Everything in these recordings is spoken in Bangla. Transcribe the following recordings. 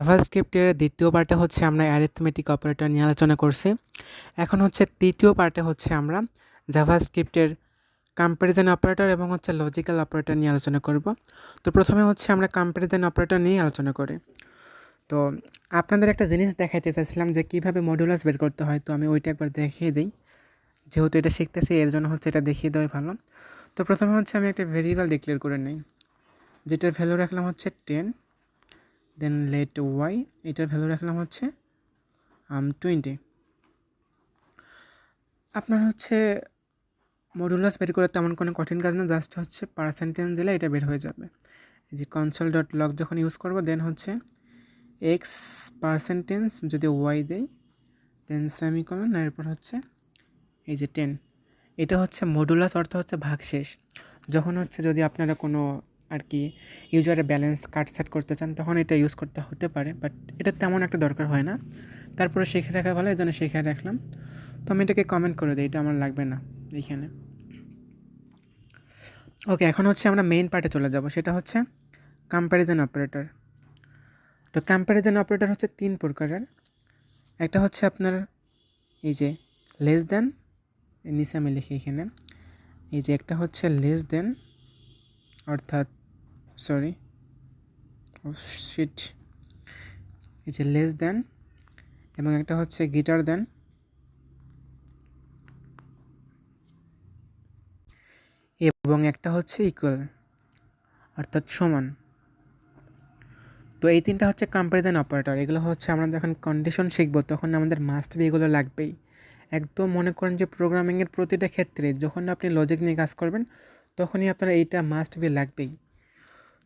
জাভাস্ক্রিপ্টের দ্বিতীয় পার্টে হচ্ছে আমরা অ্যারিথমেটিক অপারেটর নিয়ে আলোচনা করছি। এখন হচ্ছে তৃতীয় পার্টে হচ্ছে আমরা জাভাস্ক্রিপ্টের কম্প্যারিজন অপারেটর এবং হচ্ছে লজিক্যাল অপারেটর নিয়ে আলোচনা করব। তো প্রথমে হচ্ছে আমরা কম্প্যারিজন অপারেটর নিয়ে আলোচনা করি। তো আপনাদের একটা জিনিস দেখাইতে চাইছিলাম যে কীভাবে মডুলাস বের করতে হয়, তো আমি ওইটা একবার দেখিয়ে দিই। যেহেতু এটা শিখতেছি, এর জন্য হচ্ছে এটা দেখিয়ে দেওয়াই ভালো। তো প্রথমে হচ্ছে আমি একটা ভেরিয়েবল ডিক্লেয়ার করে নিই, যেটার ভ্যালু রাখলাম হচ্ছে টেন দেন লেট ওয়াই এটার ভ্যালু রাখলাম হচ্ছে টোয়েন্টি আপনার হচ্ছে মডুলাস বের করে তেমন কোনো কঠিন কাজ না জাস্ট হচ্ছে পার্সেন্টেজ দিলে এটা বের হয়ে যাবে। এই যে কনসোল ডট লগ যখন ইউজ করব দেন হচ্ছে এক্স পার্সেন্টেজ যদি ওয়াই দেয় দেন সেমিকলন এরপর হচ্ছে এই যে টেন এটা হচ্ছে মডুলাস অর্থ হচ্ছে ভাগশেষ। যখন হচ্ছে যদি আপনারা কোনো আর কি ইউজারের ব্যালেন্স কাট সেট করতে চান, তখন এটা ইউজ করতে হতে পারে বাট এটা তেমন একটা দরকার হয় না। তারপরে শিখে রাখা ভালো, এই জন্য শিখে রাখলাম। তো আমি এটাকে কমেন্ট করে দিই, এটা আমার লাগবে না এইখানে ওকে এখন হচ্ছে আমরা মেইন পার্টে চলে যাব, সেটা হচ্ছে কম্প্যারিজন অপারেটর তো কম্প্যারিজন অপারেটর হচ্ছে তিন প্রকারের। একটা হচ্ছে আপনার এই যে লেস দেন নিচে আমি লিখি এখানে। এই যে একটা হচ্ছে লেস দেন অর্থাৎ সরি শিট এই যে লেস দেন এবং একটা হচ্ছে গিটার দেন এবং একটা হচ্ছে ইকুয়াল অর্থাৎ সমান। তো এই তিনটা হচ্ছে কম্পারিজন অপারেটর এগুলো হচ্ছে আমরা যখন কন্ডিশন শিখব, তখন আমাদের মাস্ট বি এগুলো লাগবেই। একদম মনে করেন যে প্রোগ্রামিংয়ের প্রতিটা ক্ষেত্রে যখন আপনি লজিক নিয়ে কাজ করবেন, তখনই আপনার এইটা মাস্ট বি লাগবেই।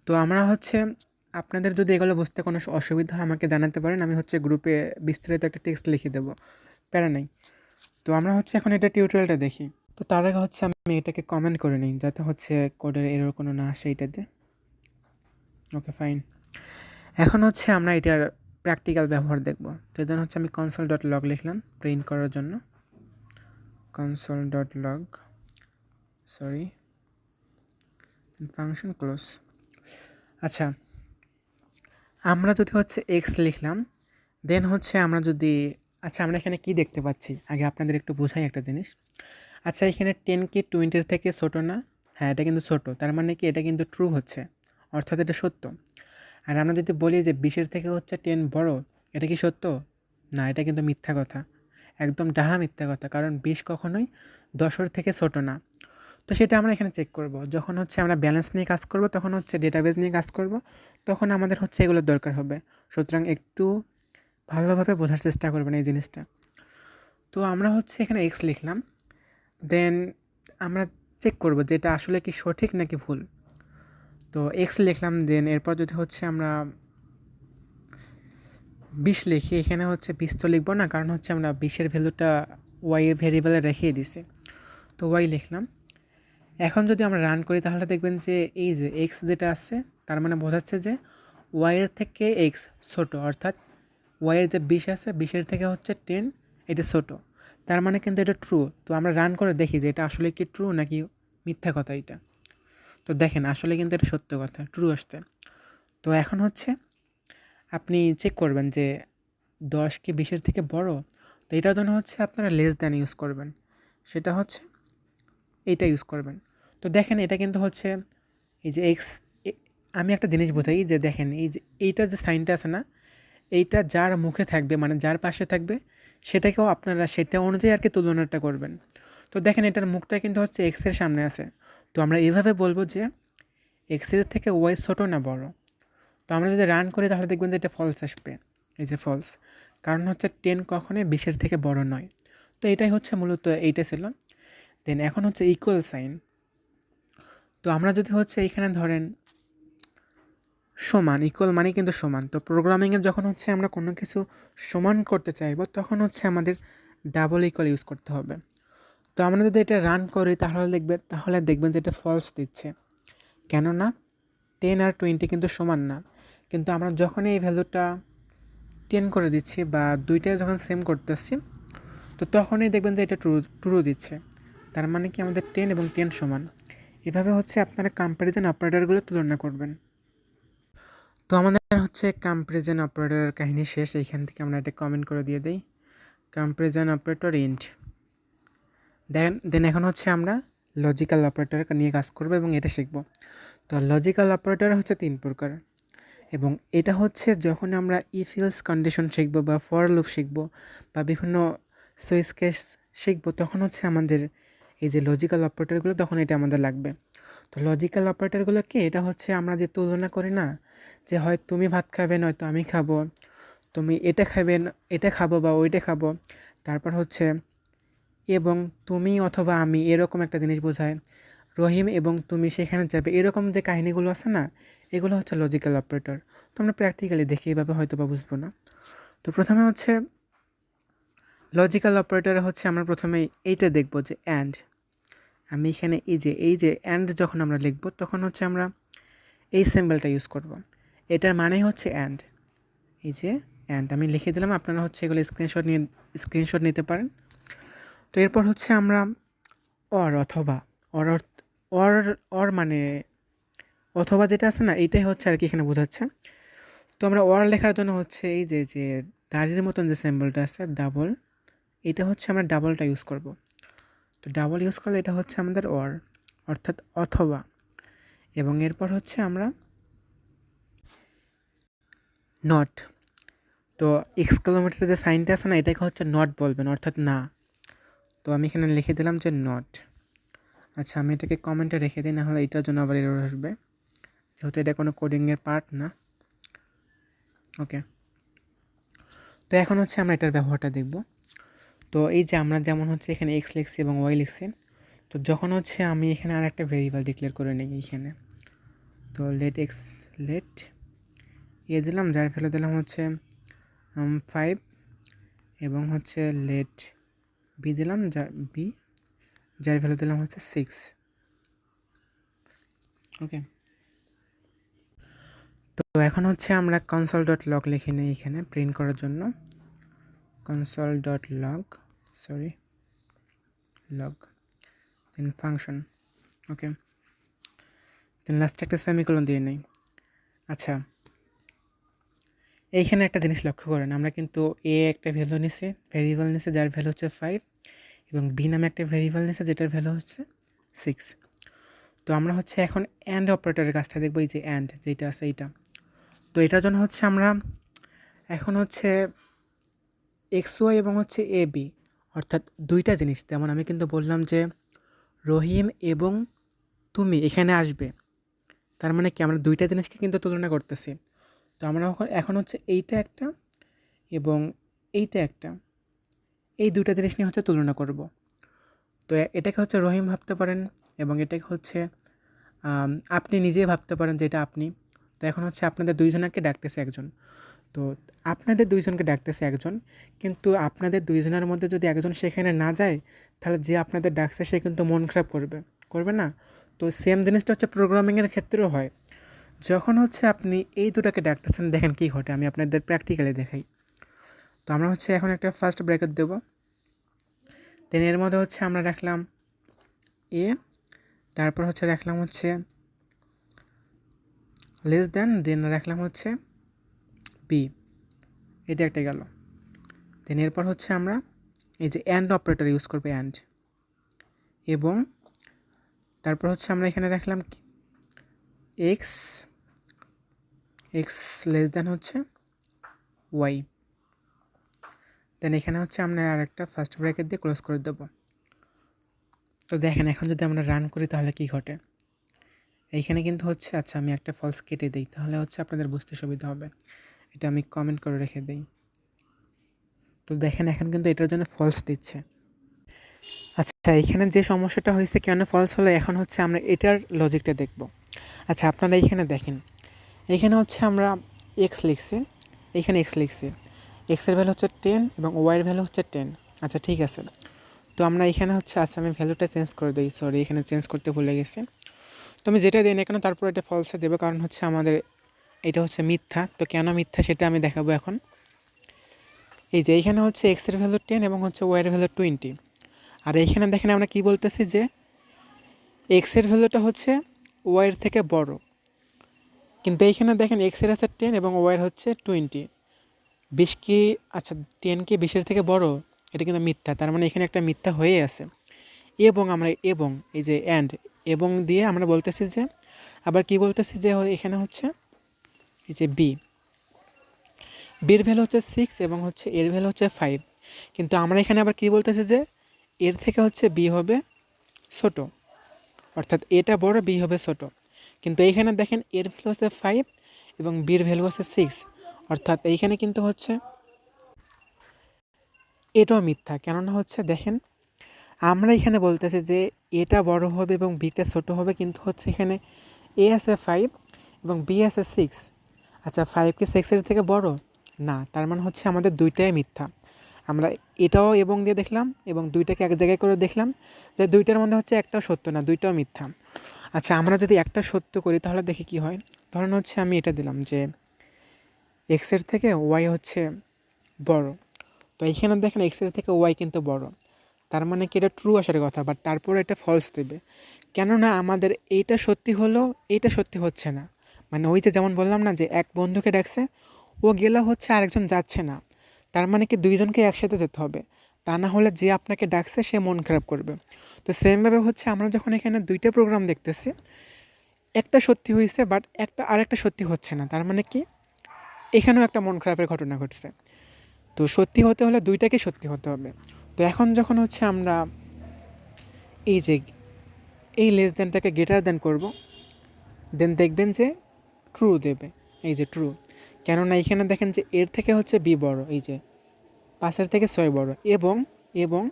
তো আমরা হচ্ছে আপনাদের যদি এগুলো বুঝতে কোনো অসুবিধা হয় আমাকে জানাতে পারেন, আমি হচ্ছে গ্রুপে বিস্তারিত একটা টেক্সট লিখে দেবো। প্যারা নাই। তো আমরা হচ্ছে এখন এটা টিউটোরিয়ালটা দেখি। তো তার আগে হচ্ছে আমি এটাকে কমেন্ট করে নিই, যাতে হচ্ছে কোডের এরর কোনো না আসে এটাতে। ওকে ফাইন এখন হচ্ছে আমরা এটার প্র্যাকটিক্যাল ব্যবহার দেখব। তো জন্য হচ্ছে আমি কনসোল ডট লগ লিখলাম প্রিন্ট করার জন্য। Console dot log sorry function close আচ্ছা আমরা যদি হচ্ছে এক্স লিখলাম দেন হচ্ছে আমরা যদি আচ্ছা আমরা এখানে কি দেখতে পাচ্ছি? আগে আপনাদের একটু বোঝাই একটা জিনিস। আচ্ছা এখানে টেন কি টোয়েন্টির থেকে ছোটো না? হ্যাঁ এটা কিন্তু ছোটো, তার মানে কি এটা কিন্তু ট্রু হচ্ছে, অর্থাৎ এটা সত্য। আর আমরা যদি বলি যে বিশের থেকে হচ্ছে টেন বড়, এটা কি সত্য? না, এটা কিন্তু মিথ্যা কথা, একদম ডাহা মিথ্যা কথা, কারণ বিশ কখনোই দশর থেকে ছোটো না। তো সেটা আমরা এখানে চেক করব। যখন হচ্ছে আমরা ব্যালেন্স নিয়ে কাজ করব, তখন হচ্ছে ডেটাবেস নিয়ে কাজ করব, তখন আমাদের হচ্ছে এগুলোর দরকার হবে। সুতরাং একটু ভালোভাবে বোঝার চেষ্টা করবেন এই জিনিসটা। তো আমরা হচ্ছে এখানে এক্স লিখলাম। দেন আমরা চেক করব যে এটা আসলে কি সঠিক নাকি ভুল। তো এক্স লিখলাম দেন এরপর যদি হচ্ছে আমরা বিশ লিখি, এখানে হচ্ছে বিশ তো লিখব না, কারণ হচ্ছে আমরা বিশের ভ্যালুটা ওয়াইয়ের ভেরিয়েবলে রেখেই দিছি। তো ওয়াই লিখলাম। এখন যদি আমরা রান করি, তাহলে দেখবেন যে এই যে এক্স যেটা আছে, তার মানে বোঝাচ্ছে যে ওয়াইয়ের থেকে এক্স ছোটো, অর্থাৎ ওয়াইয়ের যে বিশ আছে, বিশের থেকে হচ্ছে টেন এটা ছোটো। তার মানে কিন্তু এটা ট্রু তো আমরা রান করে দেখি যে এটা আসলে কি ট্রু নাকি মিথ্যা কথা এটা। তো দেখেন, আসলে কিন্তু এটা সত্য কথা ট্রু আসতে তো এখন হচ্ছে আপনি চেক করবেন যে দশ কি বিশের থেকে বড়? তো এটার জন্য হচ্ছে আপনারা লেস দ্যান ইউজ করবেন। সেটা হচ্ছে এইটা ইউজ করবেন। তো দেখেন এটা কিন্তু হচ্ছে এই যে এক্স আমি একটা জিনিস বোঝাই যে দেখেন এই যে এইটা যে সাইনটা আছে না, এইটা যার মুখে থাকবে মানে যার পাশে থাকবে, সেটাকেও আপনারা সেটা অনুযায়ী আর কি তুলনাটা করবেন। তো দেখেন এটার মুখটা কিন্তু হচ্ছে এক্সের সামনে আছে। তো আমরা এইভাবে বলব যে এক্সের থেকে ওয়াই ছোটো না বড়। তো আমরা যদি রান করি তাহলে দেখবেন যে এটা ফলস আসবে। এই যে ফলস কারণ হচ্ছে টেন কখনোই বিশের থেকে বড় নয়। তো এটাই হচ্ছে মূলত এইটা ছিল। দেন এখন হচ্ছে ইকুয়াল সাইন তো আমরা যদি হচ্ছে এইখানে ধরেন সমান ইকুয়াল মানে কিন্তু সমান। তো প্রোগ্রামিংয়ে যখন হচ্ছে আমরা কোনো কিছু সমান করতে চাইব, তখন হচ্ছে আমাদের ডাবল ইকুয়াল ইউজ করতে হবে। তো আমরা যদি এটা রান করি, তাহলে দেখবে, তাহলে দেখবেন যে এটা ফলস দিচ্ছে। কেননা টেন আর টোয়েন্টি কিন্তু সমান না। কিন্তু আমরা যখনই এই ভ্যালুটা টেন করে দিচ্ছি বা দুইটাই যখন সেম করতেছি, তো তখনই দেখবেন যে এটা ট্রু ট্রু দিচ্ছে। তার মানে কি আমাদের টেন এবং টেন সমান। এভাবে হচ্ছে আপনারা কম্প্যারিজন অপারেটরগুলো তুলনা করবেন। তো আমাদের হচ্ছে কম্পারিজন অপারেটরের কাহিনী শেষ, এইখান থেকে আমরা এটা কমেন্ট করে দিয়ে দিই। Comparison operator int then then এখন হচ্ছে আমরা লজিক্যাল অপারেটর নিয়ে কাজ করব এবং এটা শিখব। তো লজিক্যাল অপারেটর হচ্ছে তিন প্রকার এবং এটা হচ্ছে যখন আমরা ইফিলস কন্ডিশন শিখব বা ফর লুপ শিখব বা বিভিন্ন সুইচ কেস শিখব, তখন হচ্ছে আমাদের এই যে লজিক্যাল অপারেটরগুলো তখন এটা আমাদের লাগবে। তো লজিক্যাল অপারেটরগুলো কি? এটা হচ্ছে আমরা যে তুলনা করি না, যে হয় তুমি ভাত খাবে, নয়তো আমি খাব। তুমি এটা খাবে, এটা খাব বা ওইটা খাব। তারপর হচ্ছে, এবং তুমি অথবা আমি এরকম একটা জিনিস বোঝায়। রহিম এবং তুমি সেখানে যাবে। এরকম যে কাহিনীগুলো আছে না, এগুলো হচ্ছে লজিক্যাল অপারেটর তো আমরা প্র্যাকটিক্যালি দেখি, এভাবে হয়তো বা বুঝব না। তো প্রথমে হচ্ছে লজিক্যাল অপারেটরে হচ্ছে আমরা প্রথমে এইটা দেখব যে অ্যান্ড আমি এখানে এই যে এই যে অ্যান্ড যখন আমরা লিখব, তখন হচ্ছে আমরা এই সিম্বলটা ইউজ করব। এটার মানেই হচ্ছে অ্যান্ড এই যে অ্যান্ড আমি লিখে দিলাম, আপনারা হচ্ছে এগুলো স্ক্রিনশট নিয়ে স্ক্রিনশট নিতে পারেন। তো এরপর হচ্ছে আমরা অর অথবা অর অর অর মানে অথবা যেটা আছে না, এইটাই হচ্ছে আর কি এখানে বোঝাচ্ছে। তো আমরা অর লেখার জন্য হচ্ছে এই যে যে দাড়ির মতন যে সিম্বলটা আছে ডাবল এটা হচ্ছে আমরা ডাবলটা ইউজ করব। তো ডাবল ইউজ করলে এটা হচ্ছে আমাদের অর অর্থাৎ অথবা। এবং এরপর হচ্ছে আমরা নট তো এক্স কিলোমিটার যে সাইনটা আছে না, এটাকে হচ্ছে নট বলবেন, অর্থাৎ না। তো আমি এখানে লিখে দিলাম যে নট আচ্ছা আমি এটাকে কমেন্টে রেখে দিই, নাহলে এটার জন্য আবার এরর আসবে। যেহেতু এটা কোনো কোডিংয়ের পার্ট না। ওকে তো এখন হচ্ছে আমরা এটার ব্যবহারটা দেখব। তো এই যে আমরা যেমন হচ্ছে এখানে এক্স লিখছি এবং ওয়াই লিখছি, তো যখন হচ্ছে আমি এখানে আর একটা ভেরিয়েবল ডিক্লেয়ার করে নিই এইখানে তো লেট এক্স লেট ইয়ে দিলাম, যার ফেলে দিলাম হচ্ছে ফাইভ এবং হচ্ছে লেট বি দিলাম, যা বি যার ভ্যালু দিলাম হচ্ছে সিক্স ওকে তো এখন হচ্ছে আমরা কনসোল ডট লগ লিখে নিই এখানে প্রিন্ট করার জন্য। Console dot log sorry log then function okay then লাস্টে একটা সেমিকোলন দিয়ে নেই। আচ্ছা এইখানে একটা জিনিস লক্ষ্য করেন, আমরা কিন্তু এ একটা ভ্যালু নিছি ভেরিয়েবল নিছে, যার ভ্যালু হচ্ছে ফাইভ এবং বি নামে একটা ভেরিয়েবল নিছে, যেটার ভ্যালু হচ্ছে সিক্স তো আমরা হচ্ছে এখন অ্যান্ড অপারেটরের কাজটা দেখব, এই যে অ্যান্ড যেটা আছে এইটা। তো এটার জন্য হচ্ছে আমরা এখন হচ্ছে এক্স ওয়াই এবং হচ্ছে এ বি, অর্থাৎ দুইটা জিনিস। যেমন আমি কিন্তু বললাম যে রহিম এবং তুমি এখানে আসবে। তার মানে কি? আমরা দুইটা জিনিসকে কিন্তু তুলনা করতেছি। তো আমরা এখন হচ্ছে এইটা একটা এবং এইটা একটা। এই দুইটা জিনিস নিয়ে হচ্ছে তুলনা করব। তো এটাকে হচ্ছে রহিম ভাবতে পারেন এবং এটাকে হচ্ছে আপনি নিজেই ভাবতে পারেন যে এটা আপনি। তো এখন হচ্ছে আপনাদের দুইজনকে ডাকতেছে একজন। তো আপনাদের দুইজনকে ডাকতেছে একজন, কিন্তু আপনাদের দুইজনের মধ্যে যদি একজন সেখানে না যায়, তাহলে যে আপনাদের ডাকছে সে কিন্তু মন খারাপ করবে করবে না। তো সেম জিনিসটা হচ্ছে প্রোগ্রামিংয়ের ক্ষেত্রেও হয়। যখন হচ্ছে আপনি এই দুটাকে ডাকতেছেন, দেখেন কী ঘটে, আমি আপনাদের প্র্যাকটিক্যালি দেখাই। তো আমরা হচ্ছে এখন একটা ফার্স্ট ব্র্যাকেট দেবো। দেন এর মধ্যে হচ্ছে আমরা রাখলাম এ তারপর হচ্ছে রাখলাম হচ্ছে লেস দেন দেন রাখলাম হচ্ছে বি এটা একটা গেল। দেন এরপর হচ্ছে আমরা এই যে অ্যান্ড অপারেটর ইউজ করব অ্যান্ড এবং তারপর হচ্ছে আমরা এখানে রাখলাম কি? এক্স এক্স লেস দেন হচ্ছে ওয়াই দেন এখানে হচ্ছে আমরা আর একটা ফার্স্ট ব্র্যাকেট দিয়ে ক্লোজ করে দেবো। তো দেখেন, এখন যদি আমরা রান করি তাহলে কি ঘটে? এইখানে কিন্তু হচ্ছে আচ্ছা আমি একটা ফলস কেটে দিই, তাহলে হচ্ছে আপনাদের বুঝতে সুবিধা হবে। এটা আমি কমেন্ট করে রেখে দিই। তো দেখেন, এখন কিন্তু এটার জন্য ফলস দিচ্ছে। আচ্ছা এখানে যে সমস্যাটা হয়েছে কেন ফলস হলো, এখন হচ্ছে আমরা এটার লজিকটা দেখব। আচ্ছা আপনারা এইখানে দেখেন। এখানে হচ্ছে আমরা এক্স লিখছি। এইখানে এক্স লিখছি। এক্সের ভ্যালু হচ্ছে টেন এবং ওয়াইয়ের ভ্যালু হচ্ছে টেন আচ্ছা ঠিক আছে। তো আমরা এখানে হচ্ছে আচ্ছা আমি ভ্যালুটা চেঞ্জ করে দিই। সরি এখানে চেঞ্জ করতে ভুলে গেছি। তো আমি যেটা দিই না কেন, তারপর এটা ফলসে দেবো। কারণ হচ্ছে আমাদের এটা হচ্ছে মিথ্যা। তো কেন মিথ্যা সেটা আমি দেখাবো এখন। এই যে এইখানে হচ্ছে এক্সের ভ্যালু টেন এবং হচ্ছে ওয়াইয়ের ভ্যালু টোয়েন্টি আর এইখানে দেখেন আমরা কি বলতেছি যে এক্সের ভ্যালুটা হচ্ছে ওয়াইয়ের থেকে বড়। কিন্তু এইখানে দেখেন এক্সের আছে টেন এবং ওয়াইয়ের হচ্ছে টোয়েন্টি বিশ কি আচ্ছা টেন কি বিশের থেকে বড়? এটা কিন্তু মিথ্যা। তার মানে এখানে একটা মিথ্যা হয়ে আছে। এবং আমরা, এবং, এই যে অ্যান্ড এবং দিয়ে আমরা বলতেছি যে, আবার কি বলতেছি যে এখানে হচ্ছে এই যে বি বির ভ্যালু হচ্ছে সিক্স এবং হচ্ছে এর ভ্যালু হচ্ছে ফাইভ কিন্তু আমরা এখানে আবার কি বলতেছি যে, এর থেকে হচ্ছে বি হবে ছোট। অর্থাৎ এটা বড় বি হবে ছোট। কিন্তু এইখানে দেখেন এর ভ্যালু হচ্ছে ফাইভ এবং বির ভ্যালু হচ্ছে সিক্স অর্থাৎ এইখানে কিন্তু হচ্ছে এটাও মিথ্যা। কেননা হচ্ছে দেখেন, আমরা এখানে বলতেছি যে এটা বড় হবে এবং বিটা ছোট হবে, কিন্তু হচ্ছে এখানে এ আছে ফাইভ এবং বি আছে সিক্স আচ্ছা ফাইভ কি সিক্সের থেকে বড়? না, তার মানে হচ্ছে আমাদের দুইটাই মিথ্যা। আমরা এটাও এবং দিয়ে দেখলাম এবং দুইটাকে এক জায়গায় করে দেখলাম যে দুইটার মধ্যে হচ্ছে একটাও সত্য না, দুইটাও মিথ্যা। আচ্ছা আমরা যদি একটা সত্য করি তাহলে দেখি কি হয়? ধরেন হচ্ছে আমি এটা দিলাম যে এক্সের থেকে ওয়াই হচ্ছে বড়। তো এইখানে দেখেন এক্সের থেকে ওয়াই কিন্তু বড়। তার মানে কি এটা ট্রু আসার কথা বাট তারপর এটা ফলস দেবে। কেননা আমাদের এইটা সত্যি হলো, এইটা সত্যি হচ্ছে না। মানে ওই যে যেমন বললাম না যে এক বন্ধুকে ডাকছে, ও গেলেও হচ্ছে আরেকজন যাচ্ছে না। তার মানে কি দুইজনকে একসাথে যেতে হবে। তা না হলে যে আপনাকে ডাকছে, সে মন খারাপ করবে। তো সেমভাবে হচ্ছে আমরা যখন এখানে দুইটা প্রোগ্রাম দেখতেছি, একটা সত্যি হয়েছে বাট একটা, আরেকটা সত্যি হচ্ছে না। তার মানে কি, এখানেও একটা মন খারাপের ঘটনা ঘটছে। তো সত্যি হতে হলে দুইটাকে সত্যি হতে হবে। তো এখন যখন হচ্ছে আমরা এই যে, এই লেস দেনটাকে গ্রেটার দেন করব দেন দেখবেন যে ট্রু দেবে, এই যে ট্রু কেননা এখানে দেখেন যে এর থেকে হচ্ছে বি বড়, এই যে পাঁচের থেকে ছয় বড়, এবং এবং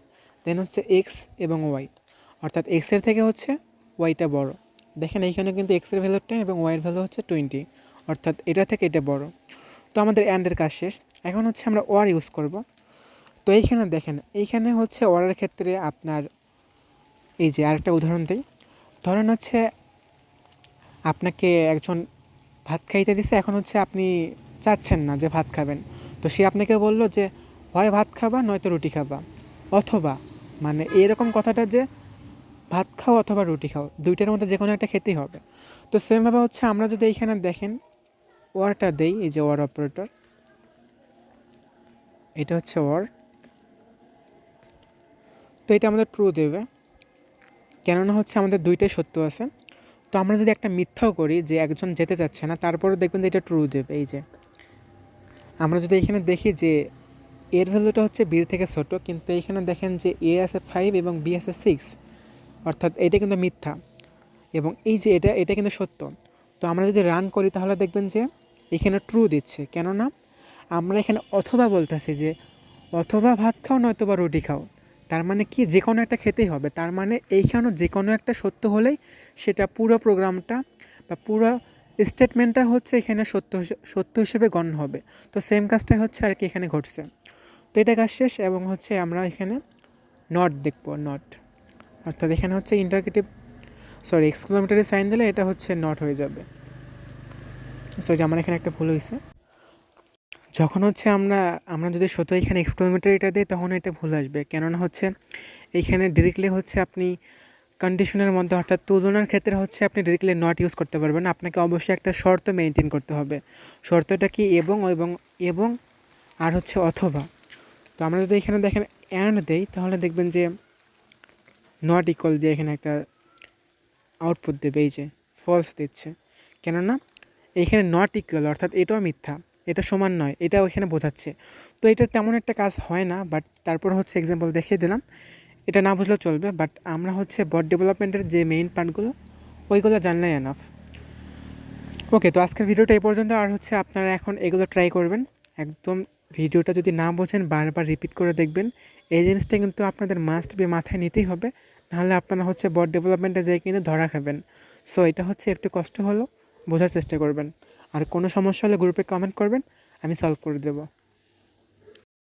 দেন হচ্ছে এক্স এবং ওয়াই অর্থাৎ এক্সের থেকে হচ্ছে ওয়াইটা বড়। দেখেন এইখানে কিন্তু এক্সের ভ্যালু টেন এবং ওয়াইয়ের ভ্যালু হচ্ছে টোয়েন্টি অর্থাৎ এটা থেকে এটা বড়। তো আমাদের অ্যান্ডের কাজ শেষ। এখন হচ্ছে আমরা ওয়ার ইউজ করব। তো এইখানে দেখেন, এইখানে হচ্ছে ওয়ারের ক্ষেত্রে আপনার, এই যে আরেকটা উদাহরণ দিই। ধরেন হচ্ছে আপনাকে একজন ভাত খাইতে দিছে, এখন হচ্ছে আপনি চাচ্ছেন না যে ভাত খাবেন। তো সে আপনাকে বলল যে, হয় ভাত খাবা, নয়তো রুটি খাবা। অথবা মানে এরকম কথাটা যে, ভাত খাও অথবা রুটি খাও, দুইটার মধ্যে যে কোনো একটা খেতেই হবে। তো সেমভাবে হচ্ছে আমরা যদি এইখানে দেখেন, ওয়ারটা দেই, এই যে ওয়ার অপারেটর। এটা হচ্ছে ওয়ার। তো এটা আমাদের ট্রু দেবে। কেননা হচ্ছে আমাদের দুইটাই সত্য আছে। তো আমরা যদি একটা মিথ্যাও করি যে একজন যেতে চাচ্ছে না, তারপরে দেখবেন যে এটা ট্রু দেবে, এই যে। আমরা যদি এখানে দেখি যে এর ভ্যালুটা হচ্ছে বির থেকে ছোট, কিন্তু এইখানে দেখেন যে এ আছে ফাইভ এবং বি আছে সিক্স অর্থাৎ এটা কিন্তু মিথ্যা। এবং এই যে এটা এটা কিন্তু সত্য। তো আমরা যদি রান করি, তাহলে দেখবেন যে এখানে ট্রু দিচ্ছে। কেননা আমরা এখানে অথবা বলতেছি যে, অথবা ভাত খাও নয়তো বা রুটি খাও। তার মানে কি? যে কোনো একটা খেতেই হবে। তার মানে এইখানেও যে কোনো একটা সত্য হলেই সেটা পুরো প্রোগ্রামটা বা পুরো স্টেটমেন্টটা হচ্ছে এখানে সত্য সত্য হিসেবে গণ্য হবে। তো সেম কাজটাই হচ্ছে আর কি এখানে ঘটছে। তো এটা কাজ শেষ এবং হচ্ছে আমরা এখানে নট দেখব নট অর্থাৎ এখানে হচ্ছে ইন্টারকেটিভ সরি এক্সক্লামেটারি সাইন দিলে এটা হচ্ছে নট হয়ে যাবে। সরি আমার এখানে একটা ভুল হয়েছে যখন হচ্ছে আমরা আমরা যদি সত্য এখানে এক্সক্লামেটারিটা দিই, তখন এটা ভুল আসবে। কেননা হচ্ছে এইখানে ডিরেক্টলি হচ্ছে আপনি কন্ডিশনের মধ্যে, অর্থাৎ তুলনার ক্ষেত্রে হচ্ছে আপনি ডিরেক্টলি নট ইউজ করতে পারবেন আপনাকে অবশ্যই একটা শর্ত মেনটেন করতে হবে। শর্তটা কি? এবং এবং এবং, আর হচ্ছে অথবা। তো আমরা যদি এখানে দেখেন অ্যান্ড দেই, তাহলে দেখবেন যে নট ইকুয়াল দিয়ে এখানে একটা আউটপুট দেবে, এই যে ফলস দিচ্ছে। কেননা এইখানে নট ইকুয়াল অর্থাৎ এটাও মিথ্যা। এটা সমান নয়, এটাও এখানে বোঝাচ্ছে। তো এটা তেমন একটা কাজ হয় না বাট তারপর হচ্ছে এক্সাম্পল দেখিয়ে দিলাম। এটা না বুঝলেও চলবে বাট আমরা হচ্ছে বট ডেভেলপমেন্টের যে মেইন পার্টগুলো ওইগুলো জানলেই এনাফ ওকে তো আজকের ভিডিওটা এই পর্যন্ত, আর হচ্ছে আপনারা এখন এগুলো ট্রাই করবেন। একদম ভিডিওটা যদি না বোঝেন, বারবার রিপিট করে দেখবেন। এই জিনিসটা কিন্তু আপনাদের মাস্ট বি মাথায় নিতেই হবে, নাহলে আপনারা হচ্ছে বট ডেভেলপমেন্টে যেয়ে কিন্তু ধরা খাবেন। সো এটা হচ্ছে একটু কষ্ট হলো, বোঝার চেষ্টা করবেন। আর কোনো সমস্যা হলে গ্রুপে কমেন্ট করবেন আমি সলভ করে দেবো।